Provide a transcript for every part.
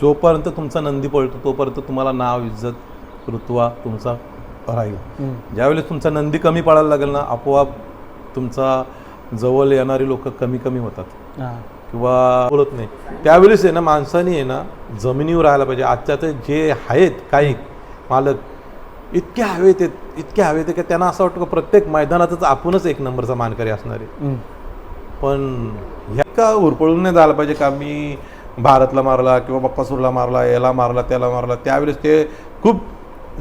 जोपर्यंत तुमचा नंदी पळतो तोपर्यंत तुम्हाला नाव इज्जत रुतवा तुमचा राहील. ज्यावेळेस तुमचा नंदी कमी पडायला लागेल ना आपोआप तुमचा जवळ येणारी लोक कमी कमी होतात. किंवा बोलत नाही. त्यावेळेस आहे ना माणसाने आहे ना जमिनीवर राहायला पाहिजे. आजच्या ते जे आहेत काही मालक इतके हवेत आहेत इतके हवेत आहे की त्यांना असं वाटतं की प्रत्येक मैदानातच आपणच एक नंबरचा मानकरी असणार. पण ह्या का उरपळून नाही झालं पाहिजे का? मी भारतला मारला किंवा बप्पासूरला मारला याला मारला त्याला मारला त्यावेळेस ते खूप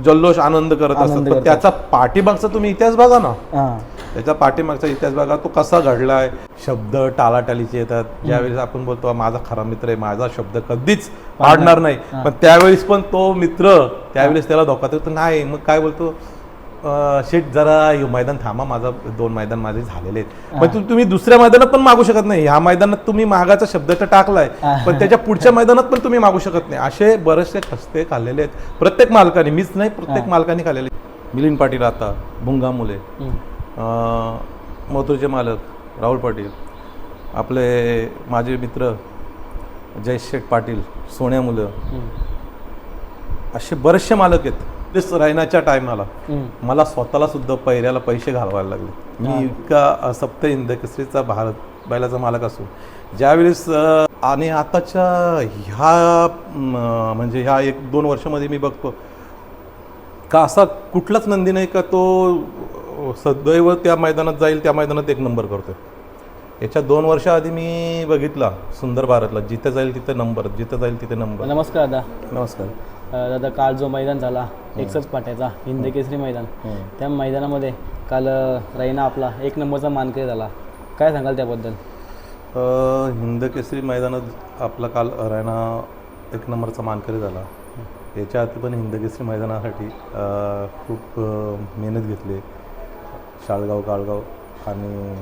जल्लोष आनंद करत असतात. पण. त्याचा पाठीमागचा तुम्ही इतिहास बघा ना. हां. त्याच्या पाठीमागचा इतिहास बघा तो कसा घडलाय? शब्द टालाटालीचे येतात. ज्यावेळेस आपण बोलतो "हा माझा खरा मित्र आहे माझा शब्द कधीच पाडणार नाही. पण त्यावेळेस पण तो मित्र त्यावेळेस त्याला धोका देतो. नाही मग काय बोलतो? "अं, शेठ जरा मैदान थांबा. माझा दोन मैदान माझे झालेले आहेत. पण तुम्ही दुसऱ्या मैदानात पण मागू शकत नाही. ह्या मैदानात तुम्ही मागाचा शब्द तर टाकलाय. पण त्याच्या पुढच्या मैदानात पण तुम्ही मागू शकत नाही. असे बरेचसे खस्ते खाल्लेले आहेत. प्रत्येक मालकाने मीच नाही प्रत्येक मालकाने खाल्लेले मिलिंद पाटील आता भुंगा मुले मथुरचे मालक राहुल पाटील. आपले माझे मित्र जयशेठ पाटील सोन्या मुलं. असे बरेचसे मालक आहेत. तेच रायनाच्या टायमाला. मला स्वतःला सुद्धा पैऱ्याला पैसे घालवायला लागले. मी इतका सप्त इंद केसरीचा भारत बैलाचा मालक असो. ज्यावेळेस आणि आताच्या ह्या म्हणजे ह्या एक दोन वर्षामध्ये मी बघतो का असा कुठलाच नंदी नाही का तो सदैव त्या मैदानात जाईल त्या मैदानात एक नंबर करतोय. याच्या दोन वर्ष आधी मी बघितला सुंदर भारतला. जिथे जाईल तिथे नंबर जिथे जाईल तिथे नंबर. नमस्कार दादा. नमस्कार. दादा काल जो मैदान झाला एकसच पाट्याचा हिंद केसरी मैदान. त्या मैदानामध्ये काल रैना आपला एक नंबरचा मानकरी झाला. काय सांगाल त्याबद्दल? हिंद केसरी मैदानात आपला काल रायना एक नंबरचा मानकरी झाला. याच्या आधी पण हिंद केसरी मैदानासाठी खूप मेहनत घेतली. शाळगाव काळगाव आणि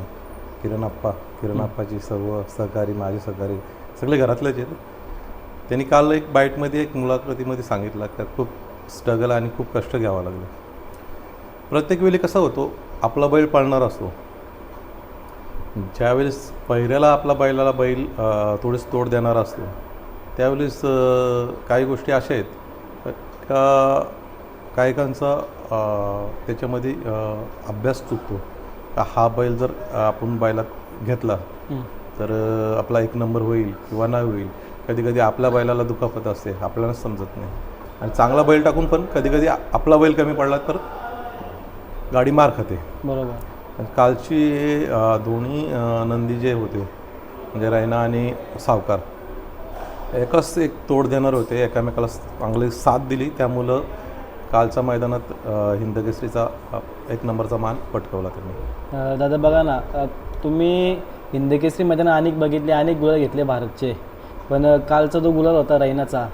किरण आप्पा किरण आप्पाची सर्व सहकारी माझे सहकारी सगळे घरातलेच आहेत. त्यांनी काल एक बाईटमध्ये एक मुलाखतीमध्ये सांगितलं की खूप स्ट्रगल आणि खूप कष्ट घ्यावं लागलं. प्रत्येक वेळी कसा होतो आपला बैल पळणार असतो. ज्यावेळेस पहिऱ्याला आपला बैलाला बैल अ, थोडीच तोड देणारा असतो त्यावेळेस काही गोष्टी अशा आहेत का कायकांचा त्याच्यामध्ये अभ्यास चुकतो. का हा बैल जर आपण बैलात घेतला. तर आपला एक नंबर होईल किंवा नाही होईल. कधी कधी आपल्या बैलाला दुखापत असते आपल्याला समजत नाही. आणि चांगला बैल टाकून पण कधी कधी आपला बैल कमी पडला तर गाडी मार खाते. बरोबर. कालची दोन्ही नंदी जे होते म्हणजे रैना आणि सावकार एकच एक तोड देणार होते एकामेकाला चांगली साथ दिली त्यामुळं कालच्या मैदानात अ, हिंद केसरीचा अ, एक नंबरचा मान पटकवला त्यांनी. दादा बघा ना तुम्ही हिंद केसरी मैदान अनेक बघितले अनेक गुलाल घेतले भारतचे. पण कालचा जो गुलाल होता रैनाचा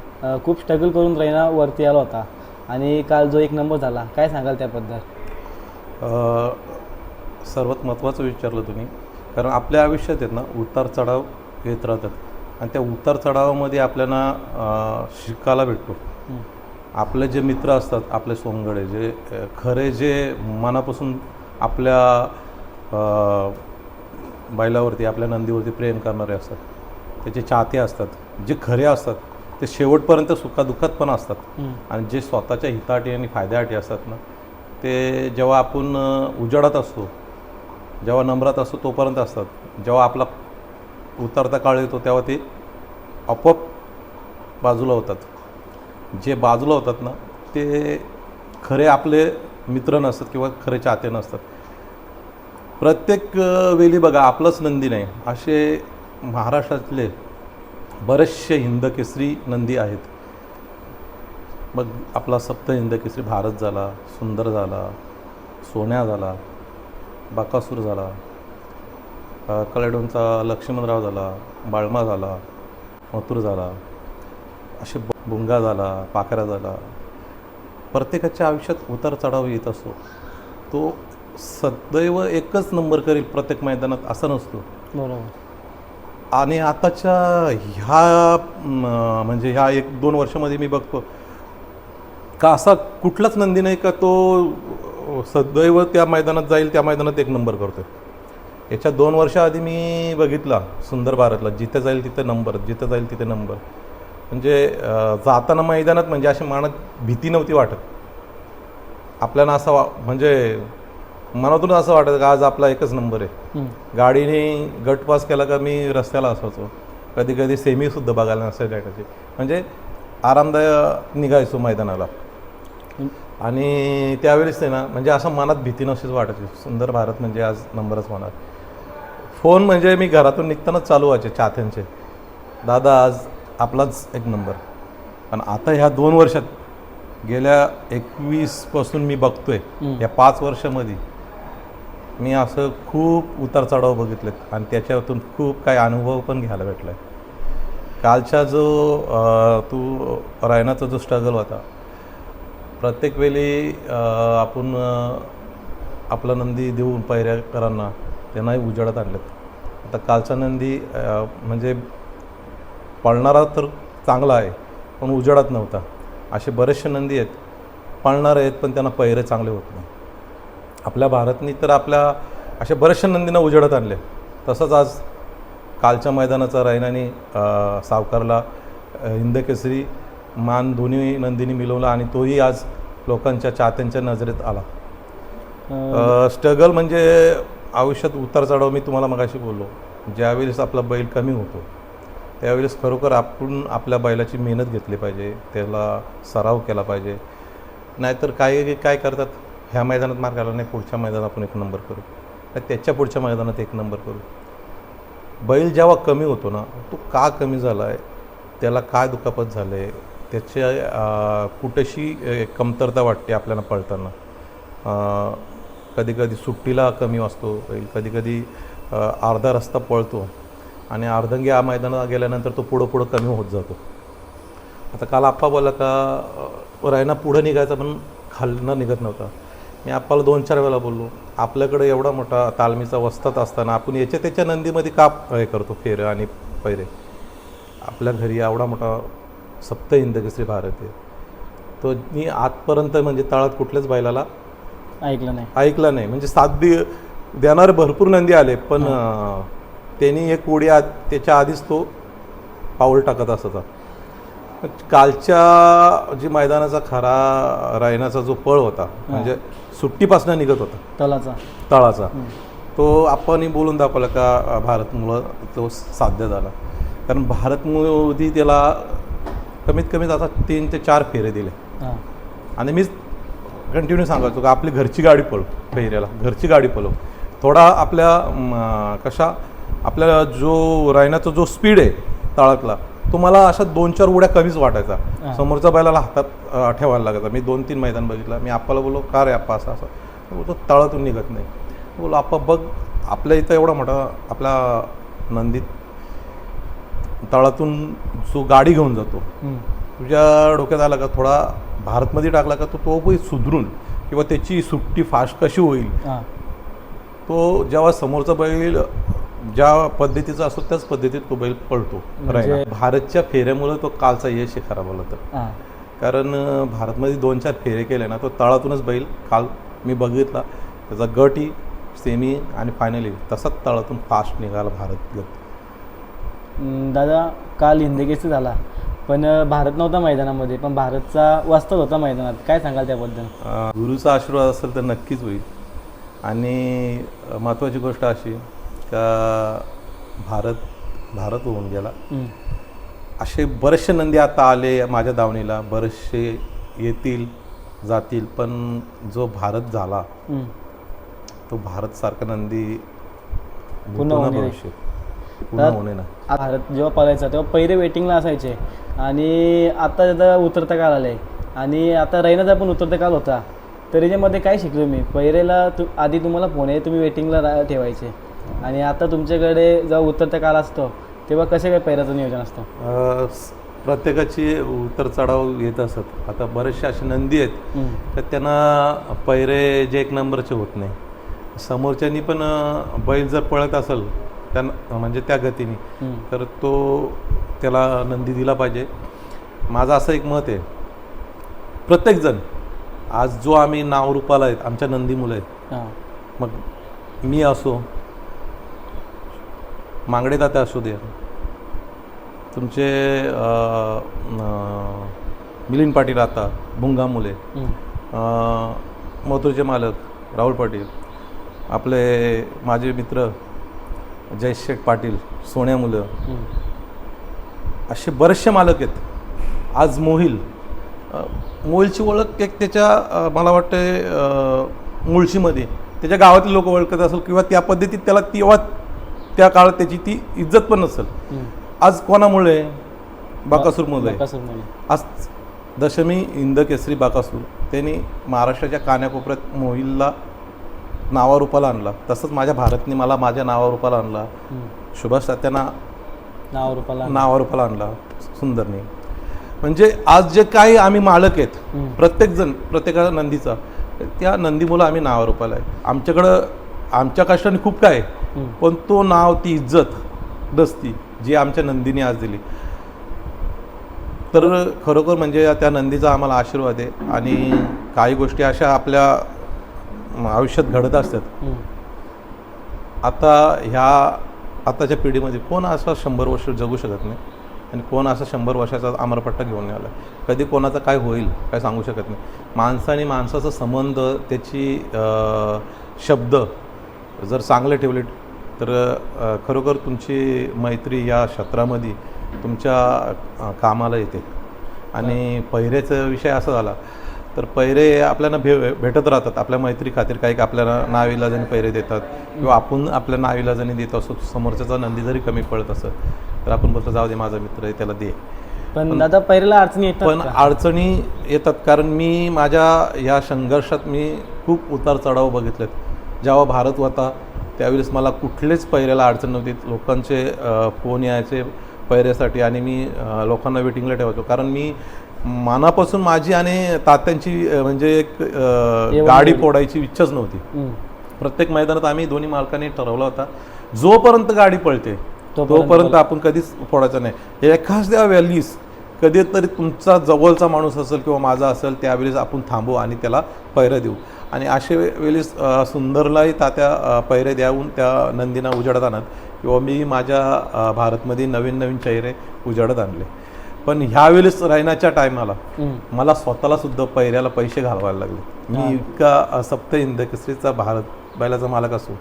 खूप स्ट्रगल करून रैना वरती आला होता. आणि काल जो एक नंबर झाला काय सांगाल त्याबद्दल? सर्वात महत्त्वाचं विचारलं तुम्ही. कारण आपल्या आयुष्यात आहेत ना उतार चढाव येत राहतात. आणि त्या उतार चढावामध्ये आपल्याला शिकायला भेटतो. आपले जे मित्र असतात आपले सोंगडे जे खरे जे मनापासून आपल्या बैलावरती आपल्या नंदीवरती प्रेम करणारे असतात. त्याचे चाहते असतात जे खरे असतात ते शेवटपर्यंत सुखादुःखात पण असतात. आणि जे स्वतःच्या हितासाठी आणि फायद्यासाठी असतात ना ते जेव्हा आपण उजाडात असतो जेव्हा नम्रात असतो तोपर्यंत असतात. जेव्हा आपला उतरता काळ येतो तेव्हा ते आपोआप बाजूला होतात. जे बाजूला होतात ना ते खरे आपले मित्र नसतात किंवा खरे चाहते नसतात. प्रत्येक वेळी बघा आपलंच नंदी नाही. असे महाराष्ट्रातले बरेचसे हिंदकेसरी नंदी आहेत. मग आपला सप्त हिंदकेसरी भारत झाला सुंदर झाला सोन्या झाला बाकासूर झाला अ, लक्ष्मणराव झाला बाळमा झाला मथुर झाला असे बुंगा झाला पाखरा झाला. प्रत्येकाच्या आयुष्यात उतार चढाव येत असतो तो सदैव एकच नंबर करील प्रत्येक मैदानात असा नसतो. बरोबर. आणि आताच्या ह्या म्हणजे ह्या एक दोन वर्षामध्ये मी बघतो का असा कुठलाच नंदी नाही का तो सदैव त्या मैदानात जाईल त्या मैदानात एक नंबर करतोय. याच्या दोन वर्षाआधी मी बघितला सुंदर भारतला जिथे जाईल तिथे नंबर जिथे जाईल तिथे नंबर. म्हणजे जाताना मैदानात म्हणजे अशी मानत भीती नव्हती वाटत. आपल्याला असा वा म्हणजे मनातून असं वाटत का आज आपला एकच नंबर आहे. गाडीने गट पास केला का मी रस्त्याला असायचो. कधी कधी सेमीसुद्धा बघायला नसायची लागायची म्हणजे आरामदायक निघायचो मैदानाला. आणि त्यावेळेस ते ना म्हणजे असं मनात भीती नशीच वाटायची. सुंदर भारत म्हणजे आज नंबरच होणार. फोन म्हणजे मी घरातून निघतानाच चालू व्हायचे चाहत्यांचे. दादा आज आपलाच एक नंबर. पण आता ह्या दोन वर्षात गेल्या एकवीसपासून मी बघतोय. या पाच वर्षामध्ये मी असं खूप उतार चढाव बघितलेत आणि त्याच्यातून खूप काही अनुभव पण घ्यायला भेटला आहे कालचा जो तू रायनाचा जो स्ट्रगल होता प्रत्येक वेळी आपण आपला नंदी देऊन पायऱ्याकरांना त्यांनाही उजाडात आणलेत. आता कालचा नंदी म्हणजे पळणारा तर चांगला आहे पण उजाडात नव्हता. असे बरेचसे नंदी आहेत पळणारे आहेत पण त्यांना पैरे चांगले होत नाही आपल्या भारतनी तर आपल्या अशा बऱ्याचशा नंदींना उजेडात आणले. तसंच आज कालच्या मैदानाचा रायनाने सावकारला हिंदकेसरी मान दोन्ही नंदींनी मिळवला आणि तोही आज लोकांच्या चाहत्यांच्या नजरेत आला. स्ट्रगल म्हणजे आयुष्यात उतार चढाव मी तुम्हाला मगाशी बोललो. ज्यावेळेस आपला बैल कमी होतो त्यावेळेस खरोखर आपण आपल्या बैलाची मेहनत घेतली पाहिजे त्याला सराव केला पाहिजे. नाहीतर काही काय करतात? ह्या मैदानात मार्ग आला नाही पुढच्या मैदानात आपण एक नंबर करू. नाही त्याच्या पुढच्या मैदानात एक नंबर करू. बैल जेव्हा कमी होतो ना तो का कमी झाला आहे त्याला काय दुखापत झालं आहे त्याच्या कुठेशी कमतरता वाटते आपल्याला पळताना? कधी कधी सुट्टीला कमी असतो बैल कधी कधी अर्धा रस्ता पळतो आणि अर्धंगी या मैदानात गेल्यानंतर तो पुढं पुढं कमी होत जातो. आता काल आप्पा बोला का रायना पुढं निघायचा पण खालनं निघत नव्हता. मी आप्पाला दोन चार वेळा बोललो आपल्याकडे एवढा मोठा तालमीचा वस्तात असताना आपण याच्या त्याच्या नंदीमध्ये का हे करतो फेरं आणि पैरे? आपल्या घरी एवढा मोठा सप्त हिंदकेसरी भारत आहे. तो मी आजपर्यंत म्हणजे तळात कुठल्याच बैलाला ऐकलं नाही. ऐकला नाही. म्हणजे दे देणारे भरपूर नंदी आले पण त्यांनी एक उडी आत त्याच्या आधीच तो पाऊल टाकत असायचा कालच्या जी मैदानाचा खरा रायनाचा जो पळ होता म्हणजे सुट्टीपासून निघत होता. तलाचा. तळाचा. तो आपण बोलून दाखवला का भारतमुळं तो साध्य झाला. कारण भारतमुळे त्याला कमीत कमी आता तीन ते चार फेरे दिले. हां. आणि मीच कंटिन्यू सांगायचो का आपली घरची गाडी पळव पहिऱ्याला घरची गाडी पळव. थोडा आपल्या कशा आपल्या जो रायनाचा जो स्पीड आहे तळातला तो मला अशा दोन चार उड्या कमीच वाटायचा. समोरच्या बैलाला हातात ठेवायला लागायचा. मी दोन तीन मैदान बघितलं. मी आप्पाला बोललो का रे आप्पा असं असं. तो तळातून निघत नाही. बोलो आप्पा बघ आपल्या इथं एवढा मोठा आपल्या नंदीत तळातून जो गाडी घेऊन जातो. तुझ्या डोक्यात आला का थोडा भारतमध्ये टाकला का तो तो पण सुधरून किंवा त्याची सुट्टी फास्ट कशी होईल? तो जेव्हा समोरचा बैल ज्या पद्धतीचा असतो त्याच पद्धतीत तो बैल पळतो म्हणजे-. भारतच्या फेऱ्यामुळे तो कालचा यश आहे खरा बोलला तर कारण भारतमध्ये दोन चार फेरे केले ना तो तळातूनच बैल काल मी बघितला. त्याचा गटही सेमी आणि फायनली तसाच तळातून फास्ट निघाला भारत गट. दादा काल हिंदकेसरी झाला. पण भारत नव्हता मैदानामध्ये पण भारतचा वास्तव होता मैदानात. काय सांगाल त्याबद्दल? गुरुचा आशीर्वाद असेल तर नक्कीच होईल. आणि महत्त्वाची गोष्ट अशी का भारत भारत होऊन गेला. असे बरेचसे नंदी आता आले माझ्या दावणीला बरेचसे येतील जातील पण जो भारत झाला. तो भारतसारखा नंदी पुन्हा. भविष्य पुन्हा तर- होणे ना. आ- भारत जेव्हा पळायचा तेव्हा पहिले वेटिंगला असायचे. आणि आता आता उतरता काल आले आणि आता रैनाचा पण उतरता काल होता. तर याच्यामध्ये काय शिकलो मी? पहिलेला तू आधी तुम्हाला फोन आहे तुम्ही वेटिंगला ठेवायचे. आणि आता तुमच्याकडे जेव्हा उतरता काल असतो तेव्हा कसे काय पैराचं नियोजन असतं? अ, स- प्रत्येकाची उतर चढाव येत असत. आता बरेचसे असे नंदी आहेत. तर त्यांना पैरे जे एक नंबरचे होत नाही. समोरच्यांनी पण अ, बैल जर पळत असेल त्यांना म्हणजे त्या गतीने. तर तो त्याला नंदी दिला पाहिजे. माझं असं एक मत आहे. प्रत्येकजण आज जो आम्ही नावरूपाला आहेत आमच्या नंदी मुलं आहेत हां. मग मी असो मांगडे दाते असू दे तुमचे मिलिंद पाटील आता भुंगा मुले. अ, मथुरचे मालक राहुल पाटील आपले माझे मित्र जयशेठ पाटील सोन्या मुलं. असे बरेचसे मालक आहेत आज मोहिल मोहिलची ओळख एक त्याच्या मला वाटते मुळशीमध्ये त्याच्या गावातले लोक ओळखत असेल किंवा त्या पद्धतीत त्याला तेव्हा त्या काळात त्याची ती इज्जत पण नसेल. आज कोणामुळे? बाकासूरमुळे. आज दशमी इंद केसरी बाकासूर त्यांनी महाराष्ट्राच्या कान्याकोपऱ्यात मोहिलला नावारूपाला आणला. तसंच माझ्या भारतने मला माझ्या नावारूपाला आणला. सुभाष तात्यांना नाव रुपाला नावारूपाला आणला. सुंदरने. म्हणजे आज जे काही आम्ही मालक आहेत. प्रत्येकजण प्रत्येका नंदीचा त्या नंदीमुळं आम्ही नावारूपाला आहे आमच्याकडं आमच्या कष्टाने खूप काय. पण तो नाव ती इज्जत नसती जी आमच्या नंदीने आज दिली. तर खरोखर म्हणजे त्या नंदीचा आम्हाला आशीर्वाद आहे. आणि काही गोष्टी अशा आपल्या आयुष्यात घडत असतात. आता ह्या आताच्या पिढीमध्ये कोण असा शंभर वर्ष जगू शकत नाही? आणि कोण असा शंभर वर्षाचा अमरपट्टा घेऊन आला कधी कोणाचं काय होईल काय सांगू शकत नाही. माणसं आणि माणसाचा संबंध त्याची शब्द जर चांगले ठेवले तर खरोखर तुमची मैत्री या क्षेत्रामध्ये तुमच्या कामाला येते. आणि पहिरेचा विषय असा झाला तर पैरे आपल्याला भे भेटत राहतात. आपल्या मैत्री खातीर काही आपल्याला नाविलाजाने पैरे देतात किंवा आपण आपल्या नाविलाजाने देत असतो समोरच्याचा नंदी जरी कमी पडत असत तर आपण बोलतो जाऊ दे माझा मित्र आहे त्याला दे. पण दादा पहिल्याला अडचणी येतात पण? अडचणी येतात कारण मी माझ्या या संघर्षात मी खूप उतार चढाव बघितलेत. जेव्हा भारत होता त्यावेळेस मला कुठलेच पैऱ्याला अडचण नव्हती. लोकांचे फोन यायचे पैऱ्यासाठी आणि मी लोकांना वेटिंगला ठेवायचो. कारण मी मनापासून माझी आणि तात्यांची म्हणजे एक गाडी फोडायची इच्छाच नव्हती. प्रत्येक मैदानात आम्ही दोन्ही मालकांनी ठरवला होता जोपर्यंत गाडी पळते तोपर्यंत आपण कधीच फोडायचा नाही. एखाद्या व्हॅलीस कधीतरी तुमचा जवळचा माणूस असेल किंवा माझा असेल त्यावेळेस आपण थांबू आणि त्याला पैरे देऊ. आणि अशा वे- वेळेस अ, सुंदरलाही तात्या पैरे द्यावून त्या नंदीना उजाडत आणत किंवा मी माझ्या भारतमध्ये नवीन नवीन चेहरे उजाडत आणले. पण ह्यावेळेस रायनाच्या टायमाला. मला स्वतःला सुद्धा पैऱ्याला पैसे घालवायला लागले. मी इतका सप्त हिंद केसरीचा भारत बैलाचा मालक असो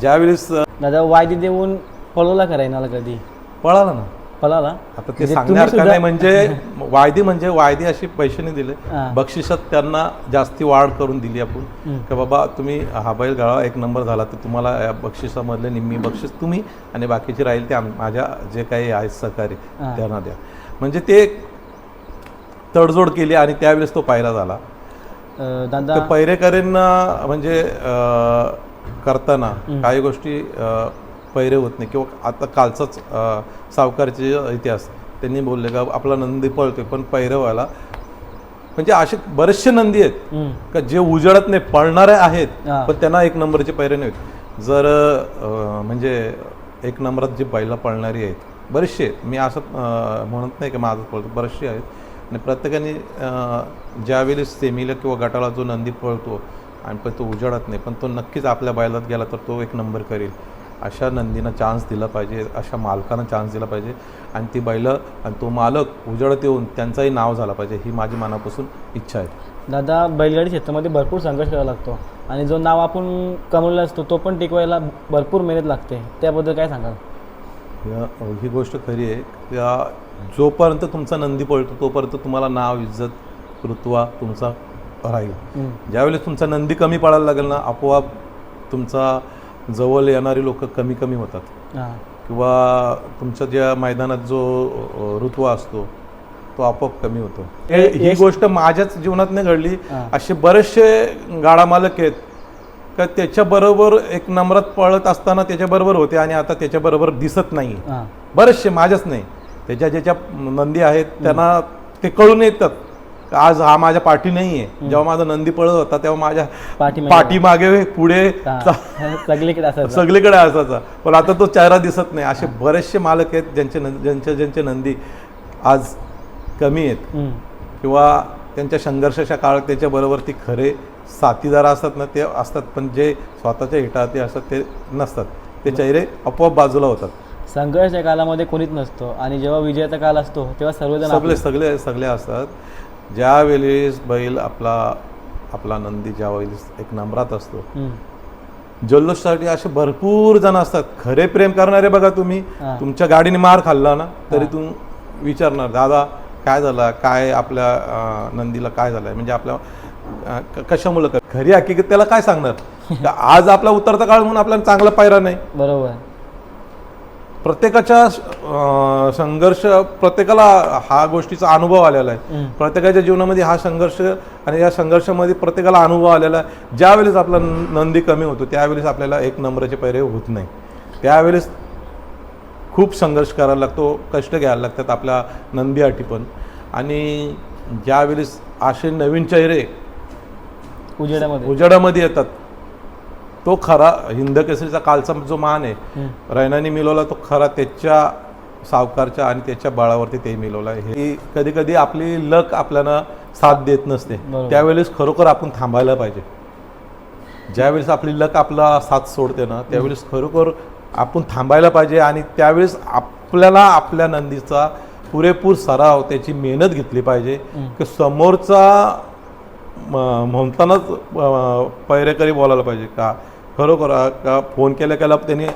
ज्यावेळेस दादा वायदी देऊन पळवला का रायनाला कधी? पळाला ना. पळाला आता ते म्हणजे सांगण्यासारखं तुम्ही नाही म्हणजे वायदी म्हणजे वायदी अशी पैशाने दिले हा. बक्षिसात त्यांना जास्ती वाढ करून दिली आपण. की बाबा तुम्ही हा बैल गाळा एक नंबर झाला तर तुम्हाला या बक्षिसामधले निम्मी बक्षीस तुम्ही आणि बाकीचे राहील ते आम- माझ्या जे काही आहेत सहकारी हा. त्यांना द्या म्हणजे ते तडजोड केली आणि त्यावेळेस तो पायरा झाला अं, दादा तर पैरेकरींना म्हणजे अं, करताना काही गोष्टी अं, पैरे होत नाही किंवा आता कालचाच अं, सावकारचे इतिहास. त्यांनी बोलले का आपला नंदी पळतोय पण पैरे व्हायला म्हणजे असे बरेचसे नंदी आहेत. का जे उजळत नाही पळणारे आहेत. पण त्यांना एक नंबरचे पैरे नाहीत. जर म्हणजे एक नंबरात जी बैला पळणारी आहेत बरेचसे आहेत. मी असं म्हणत नाही की माझं पळतो बरेचसे आहेत. आणि प्रत्येकाने ज्यावेळी सेमीला किंवा गटाला जो नंदी पळतो आणि पण तो उजाडत नाही पण तो नक्कीच आपल्या बैलात गेला तर तो एक नंबर करेल. अशा नंदीना चान्स दिला पाहिजे अशा मालकांना चान्स दिला पाहिजे. आणि ती बैलं आणि तो मालक उजाडत येऊन त्यांचाही नाव झाला पाहिजे ही माझी मनापासून इच्छा आहे. दादा बैलगाडी क्षेत्रामध्ये भरपूर संघर्ष करावा लागतो. आणि जो नाव आपण कमवलेला असतो तो पण टिकवायला भरपूर मेहनत लागते. त्याबद्दल काय सांगाल? ही गोष्ट खरी आहे. त्या जोपर्यंत तुमचा नंदी पळतो तोपर्यंत तुम्हाला नाव इज्जत ऋतुवा तुमचा राहील. ज्यावेळेस तुमचा नंदी कमी पडायला लागेल ना आपोआप तुमचा जवळ येणारी लोक कमी कमी होतात. किंवा तुमच्या ज्या मैदानात जो अ, ऋतुवा असतो तो आपोआप कमी होतो. हे- गोष्ट माझ्याच जीवनात नाही घडली. असे बरेचसे गाडा मालक आहेत का त्याच्याबरोबर एक नंबरात पळत असताना त्याच्याबरोबर होते आणि आता त्याच्याबरोबर दिसत नाही बरेचसे माझ्याच नाही. त्याच्या ज्याच्या नंदी आहेत त्यांना ते कळून येतात. आज हा माझ्या पाठी नाही आहे जेव्हा माझा नंदी पळत होता तेव्हा माझ्या पाठीमागे. पाठीमागे पुढे. सगळीकडे असायचं. सगळीकडे असायचा. पण आता तो चेहरा दिसत नाही. असे बरेचसे मालक आहेत ज्यांचे ज्यांचे ज्यांचे नंदी आज कमी आहेत. किंवा त्यांच्या संघर्षाच्या काळात त्याच्याबरोबर ती खरे साथीदार असतात ना ते असतात. पण जे स्वतःच्या हिटात ते असतात ते नसतात. ते चेहरे आपोआप बाजूला होतात. संघर्षच्या कालामध्ये कोणीच नसतो. आणि जेव्हा विजयाचा काल असतो तेव्हा सर्वजण सगळे आपले- सगळे सगळे असतात. ज्या वेळेस बैल आपला आपला नंदी ज्या वेळेस एक नंबरात असतो. जल्लोषसाठी असे भरपूर जण असतात. खरे प्रेम करणारे बघा तुम्ही. तुमच्या गाडीने मार खाल्ला ना तरी तू विचारणार दादा काय झालं? काय आपल्या नंदीला काय झालंय? म्हणजे आपल्या कशामुळं? खरी हकीकत त्याला काय सांगणार? आज आपला उतरता काळ म्हणून आपल्याला चांगला पायरा नाही. बरोबर. प्रत्येकाच्या संघर्ष प्रत्येकाला हा गोष्टीचा अनुभव आलेला आहे. प्रत्येकाच्या जीवनामध्ये हा संघर्ष आणि या संघर्षामध्ये प्रत्येकाला अनुभव आलेला आहे. ज्यावेळेस आपला नंदी कमी होतो त्यावेळेस आपल्याला एक नंबराचे पैरे होत नाही. त्यावेळेस खूप संघर्ष करायला लागतो कष्ट घ्यायला लागतात आपल्या नंदीसाठी पण. आणि ज्यावेळेस असे नवीन चेहरे उजेडामध्ये. उजेडामध्ये येतात तो खरा हिंद केसरीचा कालचा जो मान आहे. रैनाने मिळवला तो खरा त्याच्या सावकारच्या आणि त्याच्या बळावरती ते मिळवलं आहे हे कधी कधी आपली लक आपल्याला साथ देत नसते. त्यावेळेस खरोखर आपण थांबायला पाहिजे ज्यावेळेस आपली लक आपला साथ सोडते ना त्यावेळेस खरोखर आपण थांबायला पाहिजे आणि त्यावेळेस आपल्याला आपल्या नंदीचा पुरेपूर सराव त्याची मेहनत घेतली पाहिजे. की समोरचा म्हणतानाच पैरेकरी बोलायला पाहिजे का खरोखर का फोन केल्या केला त्याने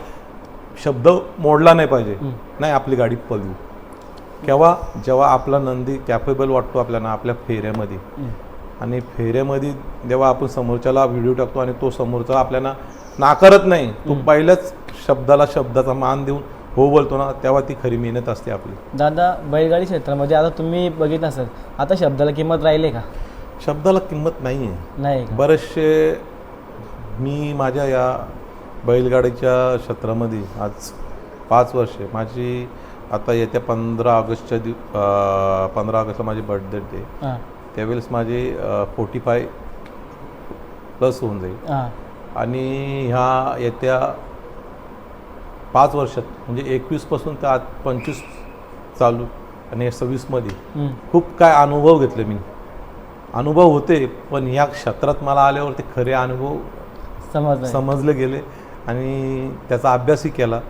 शब्द मोडला नाही पाहिजे. नाही आपली गाडी पळवू केव्हा? जेव्हा आपला नंदी कॅपेबल वाटतो आपल्याला आपल्या फेऱ्यामध्ये. आणि फेऱ्यामध्ये जेव्हा आपण समोरच्याला व्हिडिओ टाकतो आणि तो समोरचा आपल्याला नाकारत नाही तो पहिल्याच शब्दाला शब्दाचा मान देऊन हो बोलतो ना तेव्हा ती खरी मेहनत असते आपली. दादा बैलगाडी क्षेत्रामध्ये आता तुम्ही बघितलं असेल आता शब्दाला किंमत राहिली का? शब्दाला किंमत नाही आहे नाही बरेचसे मी माझ्या या बैलगाडीच्या क्षेत्रामध्ये आज पाच वर्षे. माझी आता येत्या पंधरा ऑगस्टच्या दिव पंधरा ऑगस्टला माझी बर्थडे डे त्यावेळेस माझी फोर्टी फाय प्लस होऊन जाईल. आणि ह्या येत्या पाच वर्षात म्हणजे एकवीसपासून ते आज पंचवीस चालू आणि सव्वीसमध्ये. खूप काय अनुभव घेतले मी. अनुभव होते पण या क्षेत्रात मला आल्यावर ते खरे अनुभव समजलं. गेले आणि त्याचा अभ्यासही केला.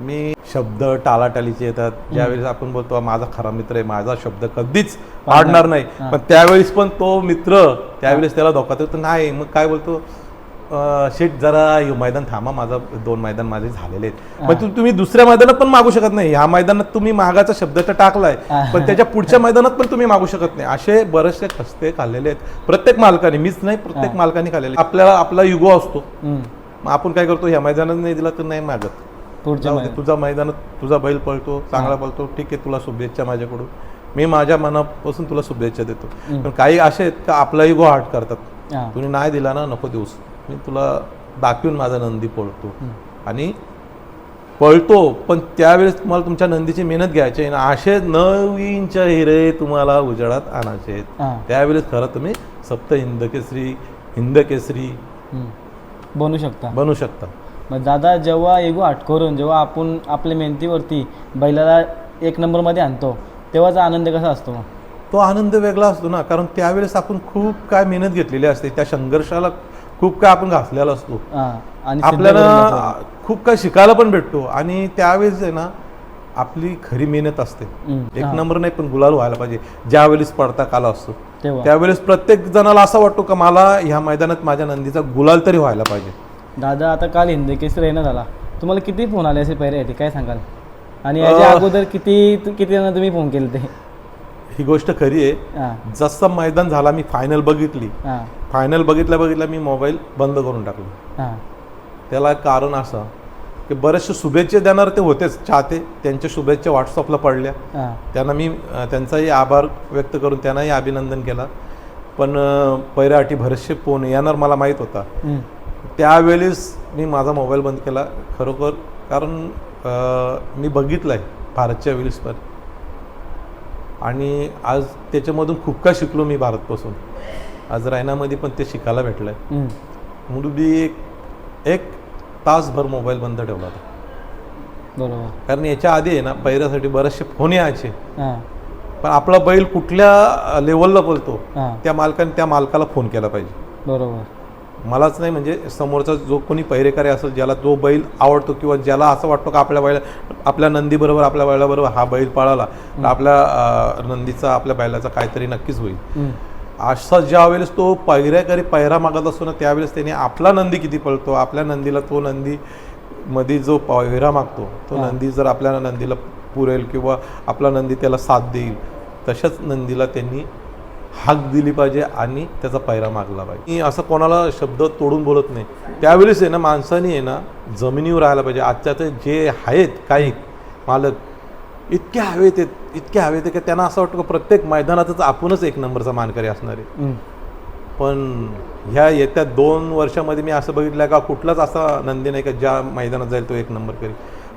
मी शब्द टालाटालीचे येतात. ज्यावेळेस आपण बोलतो "हा माझा खरा मित्र आहे माझा शब्द कधीच पाडणार नाही. पण त्यावेळेस पण तो मित्र त्यावेळेस त्याला धोका देतो. नाही मग काय बोलतो? "अं, शेठ जरा मैदान थांबा. माझा दोन मैदान माझे झालेले आहेत. मग तुम्ही दुसऱ्या मैदानात पण मागू शकत नाही. ह्या मैदानात तुम्ही मागाचा शब्द तर टाकलाय. पण त्याच्या पुढच्या मैदानात पण तुम्ही मागू शकत नाही. असे बरेचसे खस्ते खाल्लेले आहेत. प्रत्येक मालकाने मीच नाही प्रत्येक. मालकाने खाल्लेले. आपल्याला आपला युगो असतो. मग आपण काय करतो? ह्या मैदानात नाही दिला तर नाही मागत. तुझा मैदानात तुझा बैल पळतो चांगला पळतो. ठीक आहे तुला शुभेच्छा माझ्याकडून. मी माझ्या मनापासून तुला शुभेच्छा देतो. पण काही असे आहेत का आपला इगो हार्ट करतात. तुम्ही नाही दिला ना नको देऊस. मी तुला दाखवून माझा नंदी पळतो. आणि पळतो पण त्यावेळेस तुम्हाला तुमच्या नंदीची मेहनत घ्यायची आहे. ना असे नवीनच्या हिरे तुम्हाला उजाडात आणायचे आहेत. त्यावेळेस खरं तुम्ही सप्त हिंद केसरी हिंद केसरी हम्म. बनू शकता. बनू शकता. मग दादा जेव्हा एगो आट करून जेव्हा आपण आपल्या मेहनतीवरती बैलाला एक नंबरमध्ये आणतो तेव्हाचा आनंद कसा असतो तो आनंद वेगळा असतो ना. कारण त्यावेळेस आपण खूप काय मेहनत घेतलेली असते. त्या संघर्षाला खूप काय आपण घासलेला असतो. आपल्याला. खूप काय शिकायला पण भेटतो. आणि त्यावेळेस आहे ना आपली खरी मेहनत असते. एक. नंबर नाही पण गुलाल व्हायला पाहिजे. ज्यावेळेस पडता काला असतो. त्यावेळेस प्रत्येक जणाला असा वाटतो का मला ह्या मैदानात माझ्या नंदीचा गुलाल तरी व्हायला पाहिजे. दादा आता काल हिंदी केसरी येणं झाला. तुम्हाला किती फोन आले असे पहिल्या याचे काय सांगाल? आणि याच्या. अगोदर किती किती जण तुम्ही फोन केले ते ही गोष्ट खरी आहे. जसं मैदान झाला मी फायनल बघितली. फायनल बघितल्या बघितल्या मी मोबाईल बंद करून टाकला. त्याला कारण असं की बरेचसे शुभेच्छा देणार ते होतेच चाहते त्यांच्या शुभेच्छा व्हॉट्सअपला पडल्या. त्यांना मी त्यांचाही आभार व्यक्त करून त्यांनाही अभिनंदन केला. पण पहिल्यासाठी बरेचसे फोन येणार मला माहीत होता. त्यावेळेस मी माझा मोबाईल बंद केला. खरोखर कारण मी बघितलं आहे भारतच्या वेळेस पण. आणि आज त्याच्यामधून खूप काय शिकलो मी भारतपासून. आज रायनामध्ये पण ते शिकायला भेटलं आहे मी एक एक तासभर मोबाईल बंद ठेवला होता. बरोबर. कारण याच्या आधी आहे ना पैऱ्यासाठी बरेचसे फोन यायचे. हां. पण आपला बैल कुठल्या लेवलला बोलतो हां. त्या मालकाने त्या मालकाला फोन केला पाहिजे. बरोबर. मलाच नाही म्हणजे समोरचा जो कोणी पहिरेकरी असेल ज्याला जो बैल आवडतो किंवा ज्याला असं वाटतो की आपल्या बैला आपल्या नंदीबरोबर आपल्या बैलाबरोबर हा बैल पळाला तर आपल्या अं, नंदीचा आपल्या बैलाचा काहीतरी नक्कीच होईल. हम्म. असा ज्या वेळेस तो पहिऱ्याकरी पहिरा मागत असतो ना त्यावेळेस त्याने आपला नंदी किती पळतो? आपल्या नंदीला तो नंदी मध्ये जो पहिरा मागतो तो. नंदी जर आपल्या नंदीला पुरेल किंवा आपला नंदी त्याला साथ देईल तशाच नंदीला त्यांनी हाक दिली पाहिजे आणि त्याचा पैरा मागला पाहिजे. मी असं कोणाला शब्द तोडून बोलत नाही. त्यावेळेस आहे ना माणसाने आहे ना जमिनीवर राहायला पाहिजे. आजच्या ते जे आहेत काही मालक इतके हवेत आहेत इतके हवेत आहेत की त्यांना असं वाटतं की प्रत्येक मैदानातच आपणच एक नंबरचा मानकरी असणार आहे. पण ह्या येत्या दोन वर्षामध्ये मी असं बघितलं का कुठलाच असा नंदी नाही का ज्या मैदानात जाईल तो एक नंबर करी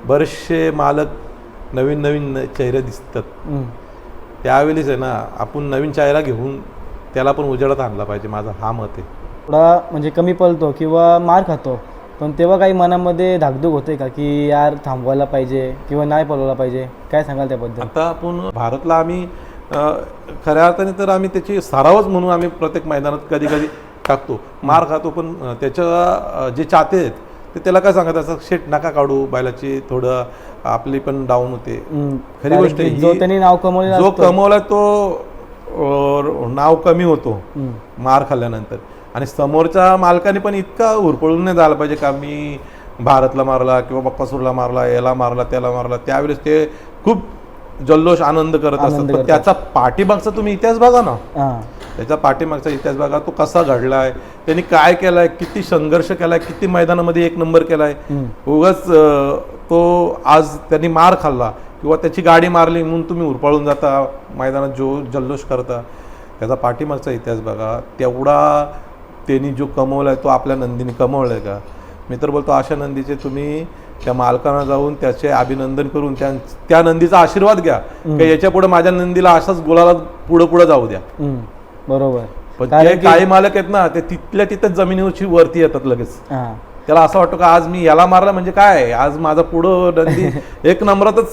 बरेचसे मालक नवीन नवीन चेहरे दिसतात. त्यावेळेस आहे ना आपण नवीन चेहरा घेऊन त्याला पण उजेडात आणला पाहिजे. माझा हा मत आहे. थोडा म्हणजे कमी पळतो किंवा मार खातो. पण तेव्हा काही मनामध्ये धाकधूक होते का? की यार थांबवायला पाहिजे किंवा नाही पळवला पाहिजे? काय सांगाल त्याबद्दल? आता आपण भारतला आम्ही खऱ्या अर्थाने तर आम्ही त्याची सरावच म्हणून आम्ही प्रत्येक मैदानात कधी कधी टाकतो. मार खातो पण त्याच्या जे चाहते आहेत ते त्याला काय सांगत असं शेट नका काढू बैलाची थोडं आपली पण डाऊन होते. खरी गोष्ट जो त्यांनी नाव कमवलेलं जो. कमवला तो नाव कमी होतो. मार खाल्ल्यानंतर. आणि समोरच्या मालकाने पण इतका उरपळून नाही झाला पाहिजे का मी भारतला मारला किंवा बक्कासूरला मारला याला मारला त्याला मारला. त्यावेळेस ते खूप जल्लोष आनंद करत असतात. पण. त्याचा पाठीमागचा तुम्ही इतिहास बघा ना. त्याचा पाठीमागचा इतिहास बघा. तो कसा घडलाय? त्यांनी काय केलाय? किती संघर्ष केलाय? किती मैदानामध्ये एक नंबर केलाय? हम्म. उगाच तो आज त्यांनी मार खाल्ला किंवा त्याची गाडी मारली म्हणून तुम्ही उरपाळून जाता मैदानात जो जल्लोष करता. त्याचा पाठीमागचा इतिहास बघा. तेवढा त्यांनी जो कमवलाय तो आपल्या नंदीने कमवलाय का? मी तर बोलतो अशा नंदीचे तुम्ही त्या मालकांना जाऊन त्याचे अभिनंदन करून त्या त्या नंदीचा आशीर्वाद घ्या. की याच्यापुढे माझ्या नंदीला असाच गुलाला पुढं पुढं जाऊ द्या. बरोबर. पण जे काही मालक आहेत ना ते तिथल्या तिथेच जमिनीवरची वरती येतात लगेच. हां. त्याला असं वाटतं का आज मी याला मारला म्हणजे काय? आज माझा पुढं नंदी एक नंबरातच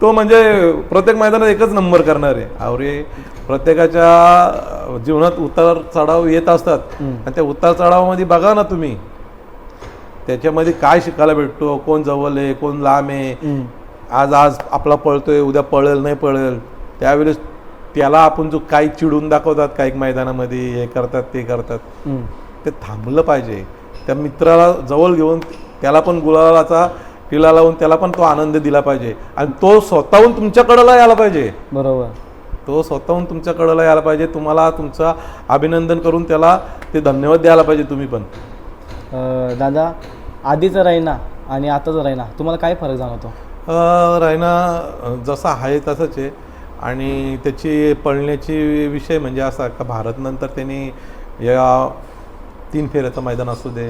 तो म्हणजे प्रत्येक मैदानात एकच नंबर करणार. आहे अरे प्रत्येकाच्या जीवनात उतार चढाव येत असतात. आणि त्या उतार चढावामध्ये बघा ना तुम्ही. त्याच्यामध्ये काय शिकायला भेटतो? कोण जवळ आहे? कोण लांब आहे. आज आज आपला पळतोय उद्या पळेल नाही पळेल. त्यावेळेस त्याला आपण जो काही चिडून दाखवतात काही मैदानामध्ये हे करतात ते करतात. ते थांबलं पाहिजे. त्या मित्राला जवळ घेऊन त्याला पण गुलालाचा टिला लावून त्याला पण तो आनंद दिला पाहिजे. आणि तो स्वतःहून तुमच्याकडला यायला पाहिजे. बरोबर. तो स्वतःहून तुमच्याकडला यायला पाहिजे. तुम्हाला तुमचं अभिनंदन करून त्याला ते धन्यवाद द्यायला पाहिजे तुम्ही पण. दादा आधीचा राहिना आणि आताचा राहिना तुम्हाला काय फरक जाणवतो? रायना जसा आहे तसंच आहे. आणि त्याची पळण्याची विषय म्हणजे असा का भारतनंतर त्यांनी या तीन फेऱ्याचं मैदान असू दे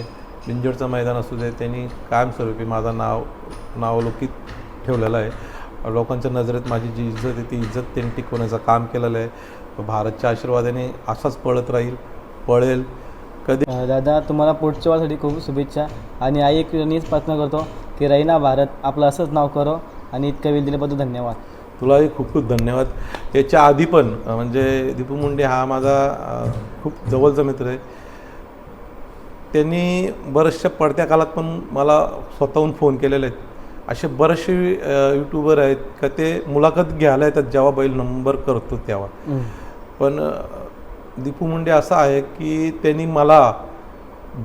बिंजोडचं मैदान असू दे त्यांनी कायमस्वरूपी माझं नाव नावलौकिक ठेवलेलं आहे. लोकांच्या नजरेत माझी जी इज्जत आहे ती इज्जत त्यांनी टिकवण्याचं काम केलेलं आहे. भारतच्या आशीर्वादाने असाच पळत राहील पळेल. कधी दादा तुम्हाला पुढच्या वेळासाठी खूप शुभेच्छा. आणि आई एक नीच प्रार्थना करतो की रैना भारत आपलं असंच नाव करो आणि इतका वेळ दिल्याबद्दल धन्यवाद. तुलाही खूप खूप धन्यवाद. याच्या आधी पण म्हणजे दीपू मुंडे हा माझा खूप जवळचा मित्र आहे. त्यांनी बऱ्याचशा पडत्या काळात पण मला स्वतःहून फोन केलेले आहेत. असे बरेचसे यूट्यूबर आहेत का ते मुलाखत घ्यायला येतात जेव्हा बैल नंबर करतो तेव्हा. पण दीपू मुंडे असा आहे की त्यांनी मला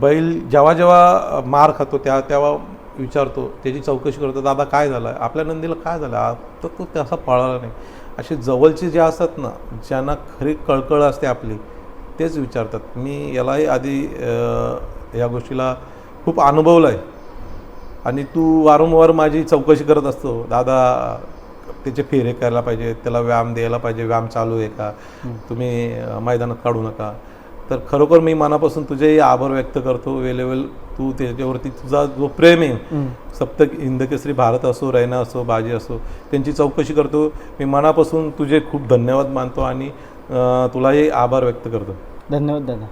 बैल जेव्हा जेव्हा मार खातो त्या तेव्हा विचारतो त्याची चौकशी करतो दादा काय झालं? आपल्या नंदीला काय झालं? आ- तर तो तसा पळाला नाही. असे जवळचे जे असतात ना ज्यांना खरी कळकळ असते आपली तेच विचारतात. मी यालाही आधी या गोष्टीला खूप अनुभवलं आहे आणि तू वारंवार माझी चौकशी करत असतो. दादा त्याचे फेरे करायला पाहिजे त्याला व्यायाम द्यायला पाहिजे व्यायाम चालू आहे का? तुम्ही मैदानात काढू नका. तर खरोखर मी मनापासून तुझेही आभार व्यक्त करतो. वेळेवेळ तू त्याच्यावरती तुझा जो प्रेम आहे हम्म. सप्त हिंदकेसरी भारत असो रैना असो बाजी असो त्यांची चौकशी करतो. मी मनापासून तुझे खूप धन्यवाद मानतो आणि तुलाही आभार व्यक्त करतो. धन्यवाद दादा.